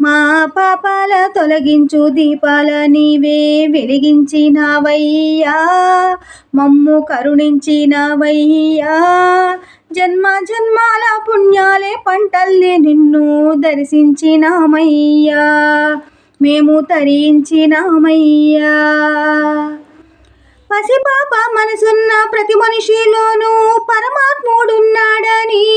మా పాపాల తొలగించు దీపాల నీవే వెలిగించినవయ్యా. మమ్ము కరుణించినవయ్యా. జన్మ జన్మాల పుణ్యాలే పంటల్ని నిన్ను దర్శించినామయ్యా. మేము తరించినామయ్యా. పసిపాప మనసున్న ప్రతి మనిషిలోనూ పరమాత్ముడున్నాడని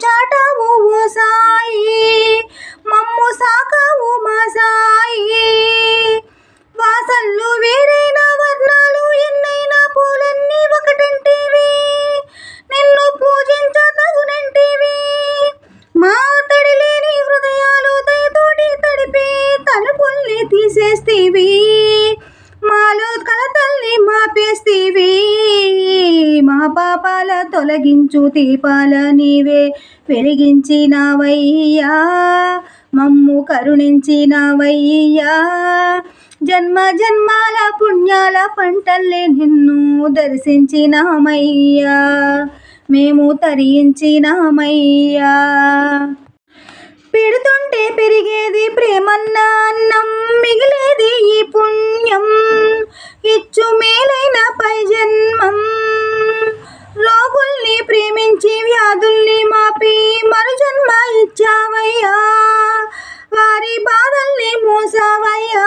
సత్యం ఓ సాయి మమ్ము సాకవు మా సాయి. వాసల్లు వేరైన వర్ణాలు ఎన్నైన పూలన్నీ ఒకటంటివి. నిన్ను పూజించతగునంటివి మా తడి లేని హృదయాలు దయతోటి తడిపి తలుపుల్ని తీసేస్తేవి. మాలో కలతల్ని మాపేస్తేవి. మా పాపాల తొలగించు దీపాల నీవే వెలిగించినవయ్యా మమ్ము కరుణించినవయ్యా. జన్మ జన్మాల పుణ్యాల పంటల్లే నిన్ను దర్శించినామయ్యా. మేము తరించినామయ్యా. పెడుతుంటే పెరిగేది ప్రేమన్న అన్నం మిగిలి మోసవయ్యా వారి బాధల్ని మోసవయ్యా.